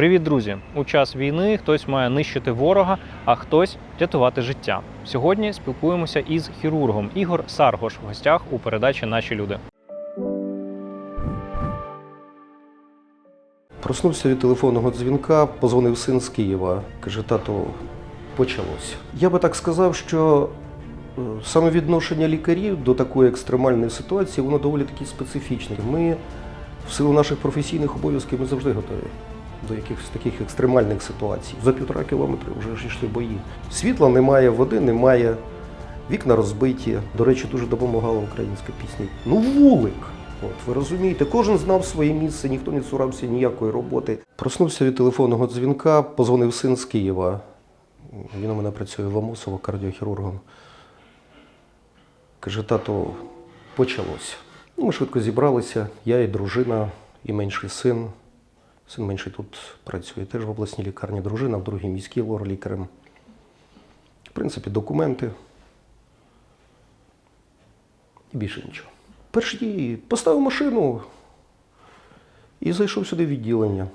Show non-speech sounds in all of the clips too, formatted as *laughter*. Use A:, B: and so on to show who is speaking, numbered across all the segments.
A: Привіт, друзі! У час війни хтось має нищити ворога, а хтось рятувати життя. Сьогодні спілкуємося із хірургом Ігор Саргош в гостях у передачі Наші люди.
B: Проснувся від телефонного дзвінка, позвонив син з Києва. Каже, тато, почалось. Я би так сказав, що е, саме відношення лікарів до такої екстремальної ситуації, воно доволі таки специфічне. Ми в силу наших професійних обов'язків ми завжди готові до якихось таких екстремальних ситуацій. За півтора кілометри вже ж йшли бої. Світла немає, води немає, вікна розбиті. До речі, дуже допомагала українська пісня. Ну, вулик. От, ви розумієте, кожен знав своє місце, ніхто не цурався ніякої роботи. Проснувся від телефонного дзвінка, позвонив син з Києва. Він у мене працює в Амосово кардіохірургом. Каже, тато, почалось. Ну, Ми швидко зібралися, я і дружина, і менший син. Син менший тут працює теж в обласній лікарні, дружина в другій міській лор-лікарем. В принципі, документи. І більше нічого. Перші дії поставив машину і зайшов сюди в відділення.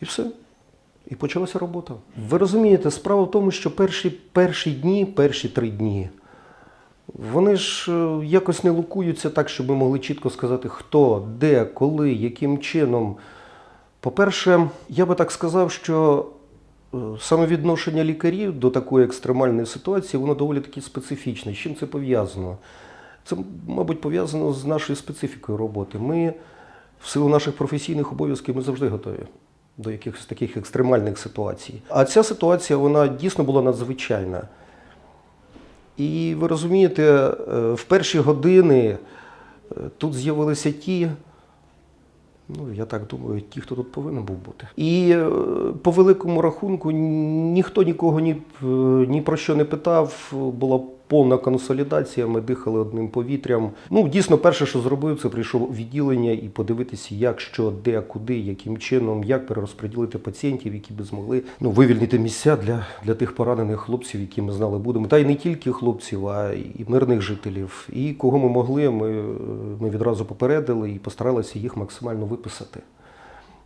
B: І все. І почалася робота. Ви розумієте, справа в тому, що перші, перші дні, перші три дні, вони ж е, якось не лукуються так, щоб ми могли чітко сказати, хто, де, коли, яким чином. По-перше, я би так сказав, що е, саме відношення лікарів до такої екстремальної ситуації, воно доволі таки специфічне. З чим це пов'язано? Це, мабуть, пов'язано з нашою специфікою роботи. Ми, в силу наших професійних обов'язків, ми завжди готові до якихось таких екстремальних ситуацій. А ця ситуація, вона дійсно була надзвичайна. І ви розумієте, е, в перші години е, тут з'явилися ті, ну я так думаю, ті, хто тут повинен був бути. І е, по великому рахунку ніхто нікого ні, ні про що не питав. Була повна консолідація, ми дихали одним повітрям. Ну, дійсно, перше, що зробив, це прийшов відділення і подивитися, як, що, де, куди, яким чином, як перерозподілити пацієнтів, які би змогли ну, вивільнити місця для, для тих поранених хлопців, які ми знали будемо. Та й не тільки хлопців, а і мирних жителів. І кого ми могли, ми, ми відразу попередили і постаралися їх максимально виписати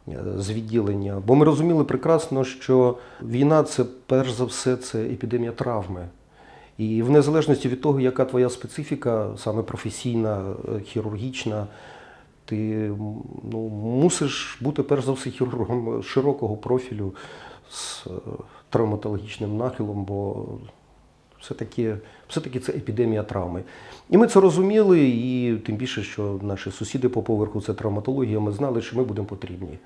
B: е, з відділення. Бо ми розуміли прекрасно, що війна це перш за все це епідемія травми. І в незалежності від того, яка твоя специфіка, саме професійна, е, хірургічна, ти ну, мусиш бути перш за все хірургом широкого профілю з е, травматологічним нахилом, бо все-таки, все-таки це епідемія травми. І ми це розуміли, і тим більше, що наші сусіди по поверху це травматологія, ми знали, що ми будемо потрібні.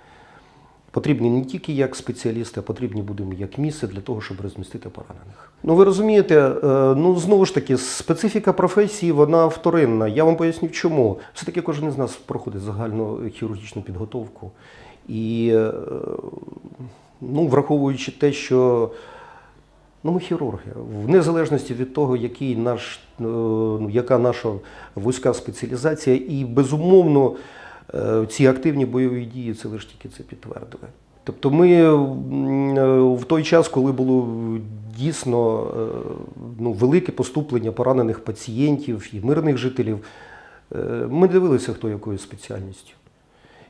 B: Потрібні не тільки як спеціалісти, а потрібні будемо як місце для того, щоб розмістити поранених. Ну ви розумієте, е, ну знову ж таки, специфіка професії вона вторинна. Я вам поясню, чому. Все-таки кожен із нас проходить загальну хірургічну підготовку. І е, ну, враховуючи те, що Ну, ми хірурги. В незалежності від того, який наш, е, ну, яка наша вузька спеціалізація, і безумовно ці активні бойові дії це лише тільки це підтвердили. Тобто ми е, в той час, коли було дійсно е, ну, велике поступлення поранених пацієнтів і мирних жителів, е, ми дивилися, хто якою спеціальністю.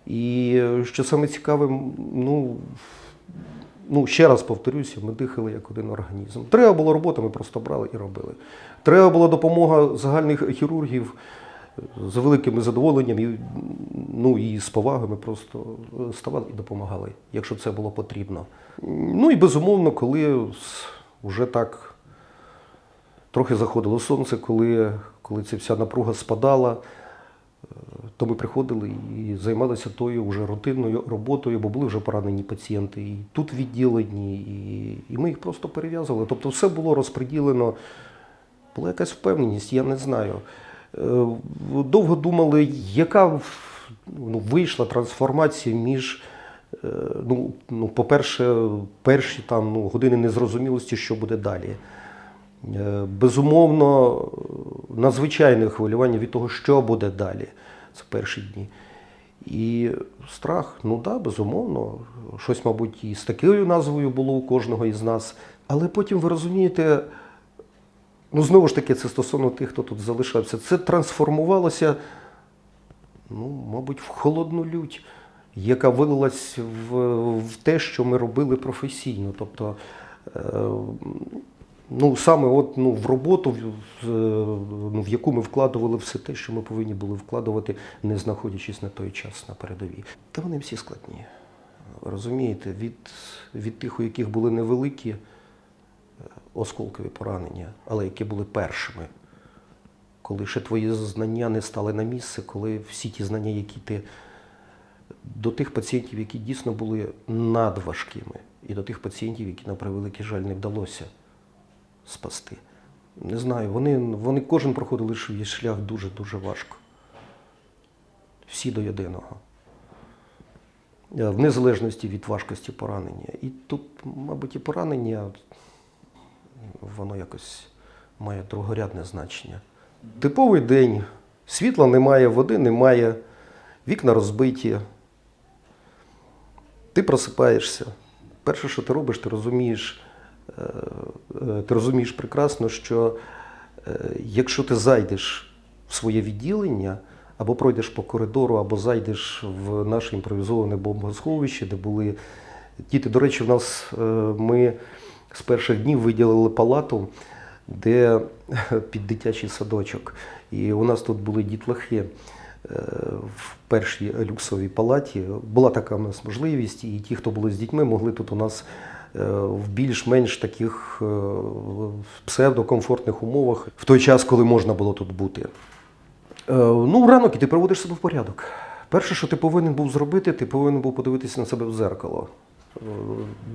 B: І е, що саме цікаве, ну, ну, ще раз повторюся, ми дихали як один організм. Треба було робота, ми просто брали і робили. Треба була допомога загальних хірургів з великим задоволенням і, ну, і з повагою ми просто ставали і допомагали, якщо це було потрібно. Ну і безумовно, коли вже так трохи заходило сонце, коли, коли ця вся напруга спадала, то ми приходили і займалися тою вже рутинною роботою, бо були вже поранені пацієнти і тут відділені, і, і ми їх просто перев'язували. Тобто все було розподілено, була якась впевненість, я не знаю. Е, Довго думали, яка ну, вийшла трансформація між, е, ну, ну, по-перше, перші там, ну, години незрозумілості, що буде далі. Е, Безумовно, надзвичайне хвилювання від того, що буде далі. Це перші дні. І страх, ну так, да, безумовно, щось, мабуть, і з такою назвою було у кожного із нас. Але потім ви розумієте, ну знову ж таки, це стосовно тих, хто тут залишався, це трансформувалося, ну, мабуть, в холодну лють. яка вилилась в, в те, що ми робили професійно. Тобто, е, ну, саме от, ну, в роботу, в, в- ну, в яку ми вкладували все те, що ми повинні були вкладувати, не знаходячись на той час на передовій. Та вони всі складні. Розумієте, від, від тих, у яких були невеликі е, осколкові поранення, але які були першими коли ще твої знання не стали на місце, коли всі ті знання, які ти до тих пацієнтів, які дійсно були надважкими, і до тих пацієнтів, які на превеликий жаль не вдалося спасти. Не знаю, вони, вони кожен проходили свій шлях дуже-дуже важко. Всі до єдиного. Е, В незалежності від важкості поранення. І тут, мабуть, і поранення, воно якось має другорядне значення. Типовий день. Світла немає, води немає, вікна розбиті. Ти просипаєшся. Перше, що ти робиш, ти розумієш, е, е, ти розумієш прекрасно, що е, якщо ти зайдеш в своє відділення, або пройдеш по коридору, або зайдеш в наше імпровізоване бомбосховище, де були діти. До речі, в нас ми з перших днів виділили палату, де *laughs* під дитячий садочок. І у нас тут були дітлахи е, в першій люксовій палаті. Була така у нас можливість, і ті, хто були з дітьми, могли тут у нас е, в більш-менш таких е, псевдокомфортних умовах в той час, коли можна було тут бути. Ну, ранок і ти приводиш себе в порядок. Перше, що ти повинен був зробити, ти повинен був подивитися на себе в зеркало,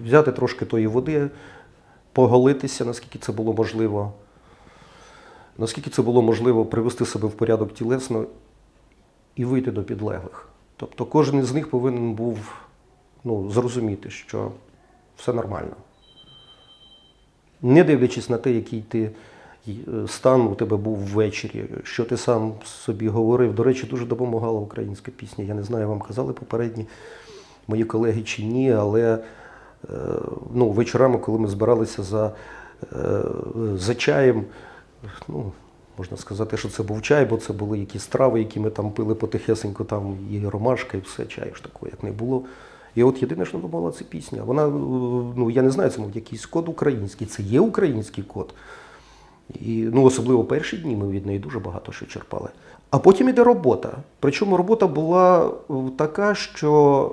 B: взяти трошки тої води, поголитися, наскільки це було можливо. Наскільки це було можливо привести себе в порядок тілесно і вийти до підлеглих. Тобто кожен із них повинен був ну, зрозуміти, що все нормально. Не дивлячись на те, який ти е, стан у тебе був ввечері, що ти сам собі говорив. До речі, дуже допомагала українська пісня. Я не знаю, вам казали попередні мої колеги чи ні, але ну, вечорами, коли ми збиралися за, е, за чаєм, ну, можна сказати, що це був чай, бо це були якісь трави, які ми там пили потихесенько, там і ромашка, і все, чаю ж такого, як не було. І от єдине, що допомагала, це пісня. Вона, е, ну я не знаю, це мов якийсь код український, це є український код. І ну, особливо перші дні ми від неї дуже багато що черпали. А потім іде робота. Причому робота була е, така, що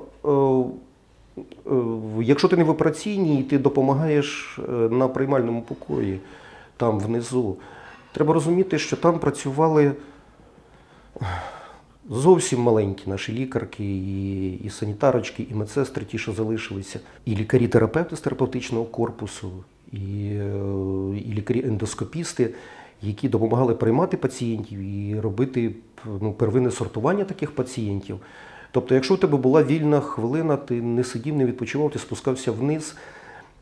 B: якщо ти не в операційній, ти допомагаєш е, на приймальному покої, там внизу, треба розуміти, що там працювали зовсім маленькі наші лікарки, і, і санітарочки, і медсестри, ті, що залишилися, і лікарі-терапевти з терапевтичного корпусу, і, е, і лікарі-ендоскопісти, які допомагали приймати пацієнтів і робити ну, первинне сортування таких пацієнтів. Тобто, якщо у тебе була вільна хвилина, ти не сидів, не відпочивав, ти спускався вниз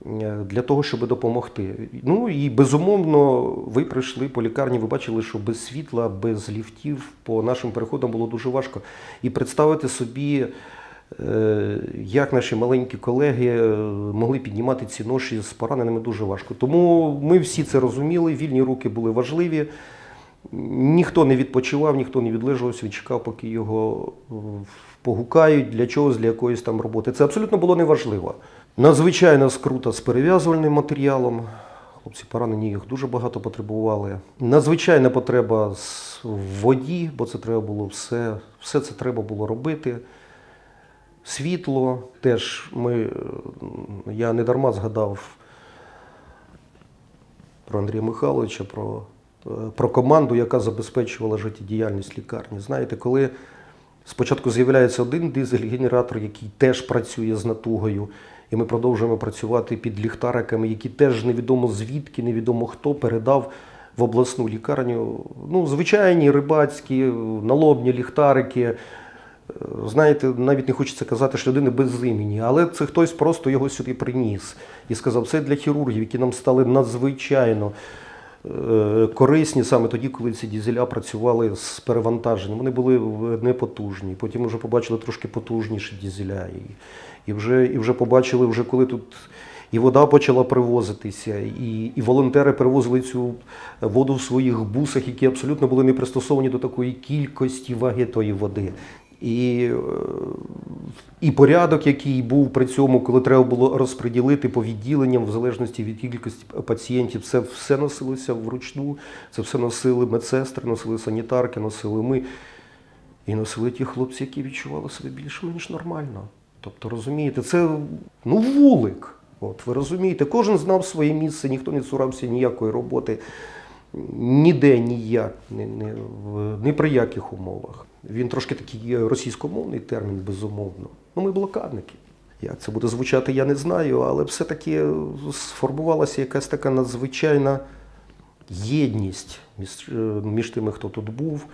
B: е, для того, щоб допомогти. Ну і безумовно, ви прийшли по лікарні, ви бачили, що без світла, без ліфтів по нашим переходам було дуже важко. І представити собі, е, як наші маленькі колеги е, могли піднімати ці ноші з пораненими дуже важко. Тому ми всі це розуміли, вільні руки були важливі. Ніхто не відпочивав, ніхто не відлежувався, він чекав, поки його е, погукають для чогось, для якоїсь там роботи. Це абсолютно було неважливо. Надзвичайно скрута з перев'язувальним матеріалом. Хлопці поранені їх дуже багато потребували. Надзвичайна потреба в воді, бо це треба було все, все це треба було робити. Світло теж ми, е, я не дарма згадав про Андрія Михайловича, про, про команду, яка забезпечувала життєдіяльність лікарні. Знаєте, коли спочатку з'являється один дизель-генератор, який теж працює з натугою, і ми продовжуємо працювати під ліхтариками, які теж невідомо звідки, невідомо хто передав в обласну лікарню. Ну, звичайні рибацькі, налобні ліхтарики. Е, Знаєте, навіть не хочеться казати, що людини без імені, але це хтось просто його сюди приніс і сказав, це для хірургів, які нам стали надзвичайно е, корисні саме тоді, коли ці дізеля працювали з перевантаженням. Вони були непотужні. Потім вже побачили трошки потужніші дізеля. І, вже, і вже побачили, вже коли тут і вода почала привозитися, і, і волонтери привозили цю воду в своїх бусах, які абсолютно були не пристосовані до такої кількості ваги тої води. І, е, і порядок, який був при цьому, коли треба було розподілити по відділенням, в залежності від кількості пацієнтів, це все носилося вручну, це все носили медсестри, носили санітарки, носили ми. І носили ті хлопці, які відчували себе більш-менш нормально. Тобто, розумієте, це ну, вулик. От, ви розумієте, кожен знав своє місце, ніхто не цурався ніякої роботи, ніде ніяк, ні, не, в- не при яких умовах. Він трошки такий е, російськомовний термін, безумовно. Ну, ми блокадники. Як це буде звучати, я не знаю, але все-таки е, сформувалася якась така надзвичайна єдність між, е, між тими, хто тут був.